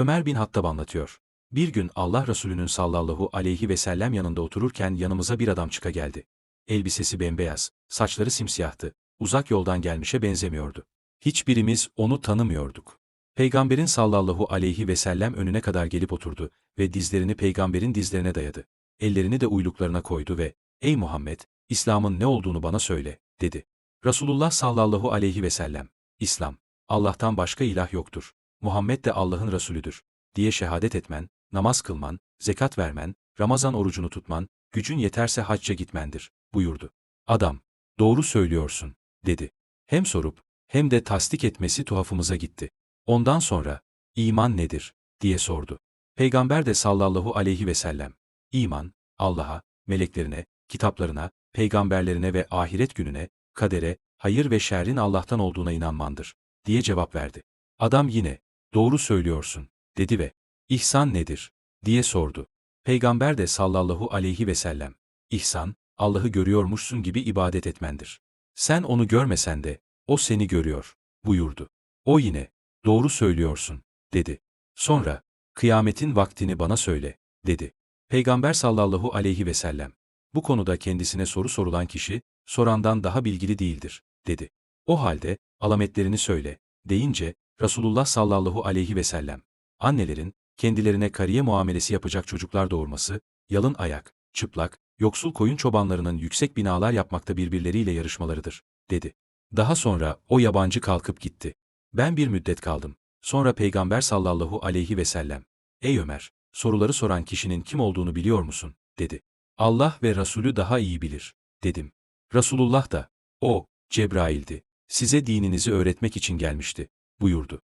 Ömer bin Hattab anlatıyor. Bir gün Allah Resulü'nün sallallahu aleyhi ve sellem yanında otururken yanımıza bir adam çıka geldi. Elbisesi bembeyaz, saçları simsiyahtı, uzak yoldan gelmişe benzemiyordu. Hiçbirimiz onu tanımıyorduk. Peygamberin sallallahu aleyhi ve sellem önüne kadar gelip oturdu ve dizlerini peygamberin dizlerine dayadı. Ellerini de uyluklarına koydu ve, ''Ey Muhammed, İslam'ın ne olduğunu bana söyle.'' dedi. Resulullah sallallahu aleyhi ve sellem, İslam, Allah'tan başka ilah yoktur. Muhammed de Allah'ın Resulüdür, diye şehadet etmen, namaz kılman, zekat vermen, Ramazan orucunu tutman, gücün yeterse hacca gitmendir, buyurdu. Adam, doğru söylüyorsun, dedi. Hem sorup, hem de tasdik etmesi tuhafımıza gitti. Ondan sonra, iman nedir, diye sordu. Peygamber de sallallahu aleyhi ve sellem, iman, Allah'a, meleklerine, kitaplarına, peygamberlerine ve ahiret gününe, kadere, hayır ve şerrin Allah'tan olduğuna inanmandır, diye cevap verdi. Adam yine, doğru söylüyorsun, dedi ve, ihsan nedir, diye sordu. Peygamber de sallallahu aleyhi ve sellem, ihsan, Allah'ı görüyormuşsun gibi ibadet etmendir. Sen onu görmesen de, o seni görüyor, buyurdu. O yine, doğru söylüyorsun, dedi. Sonra, kıyametin vaktini bana söyle, dedi. Peygamber sallallahu aleyhi ve sellem, bu konuda kendisine soru sorulan kişi, sorandan daha bilgili değildir, dedi. O halde, alametlerini söyle, deyince, Resulullah sallallahu aleyhi ve sellem, annelerin, kendilerine kariye muamelesi yapacak çocuklar doğurması, yalın ayak, çıplak, yoksul koyun çobanlarının yüksek binalar yapmakta birbirleriyle yarışmalarıdır, dedi. Daha sonra o yabancı kalkıp gitti. Ben bir müddet kaldım. Sonra Peygamber sallallahu aleyhi ve sellem, Ey Ömer, soruları soran kişinin kim olduğunu biliyor musun? dedi. Allah ve Resulü daha iyi bilir, dedim. Resulullah da, o, Cebrail'di, size dininizi öğretmek için gelmişti, buyurdu.